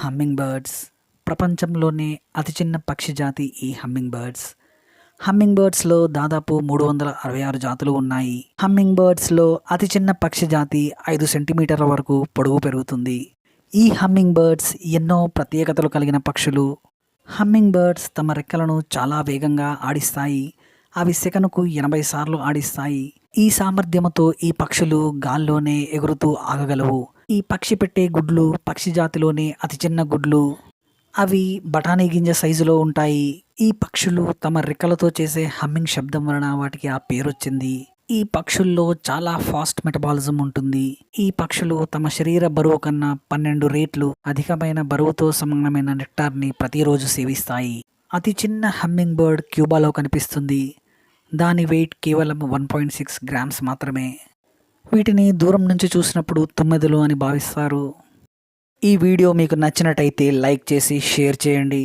Humming birds ప్రపంచంలోనే అతి చిన్న పక్షి జాతి ఈ హమ్మింగ్ బర్డ్స్ హమ్మింగ్ బర్డ్స్లో దాదాపు మూడు వందల అరవై ఆరు జాతులు ఉన్నాయి. హమ్మింగ్ బర్డ్స్లో అతి చిన్న పక్షి జాతి ఐదు సెంటీమీటర్ల వరకు పొడవు పెరుగుతుంది. ఈ హమ్మింగ్ బర్డ్స్ ఎన్నో ప్రత్యేకతలు కలిగిన పక్షులు. హమ్మింగ్ బర్డ్స్ తమ రెక్కలను చాలా వేగంగా ఆడిస్తాయి. అవి సెకనుకు ఎనభై సార్లు ఆడిస్తాయి. ఈ సామర్థ్యముతో ఈ పక్షులు గాల్లోనే ఎగురుతూ ఆగగలవు. ఈ పక్షి పెట్టే గుడ్లు పక్షి జాతిలోనే అతి చిన్న గుడ్లు. అవి బఠానీ గింజ సైజులో ఉంటాయి. ఈ పక్షులు తమ రెక్కలతో చేసే హమ్మింగ్ శబ్దం వలన వాటికి ఆ పేరు వచ్చింది ఈ పక్షుల్లో చాలా ఫాస్ట్ మెటబాలిజం ఉంటుంది. ఈ పక్షులు తమ శరీర బరువు కన్నా పన్నెండు రేట్లు అధికమైన బరువుతో సమానమైన నెక్టార్ని ప్రతిరోజు సేవిస్తాయి. అతి చిన్న హమ్మింగ్ బర్డ్ క్యూబాలో కనిపిస్తుంది. దాని వెయిట్ కేవలం వన్ పాయింట్ సిక్స్ గ్రామ్స్ మాత్రమే. వీటిని దూరం నుంచి చూసినప్పుడు తుమ్మెదలు అని భావిస్తారు. ఈ వీడియో మీకు నచ్చినట్టయితే లైక్ చేసి షేర్ చేయండి.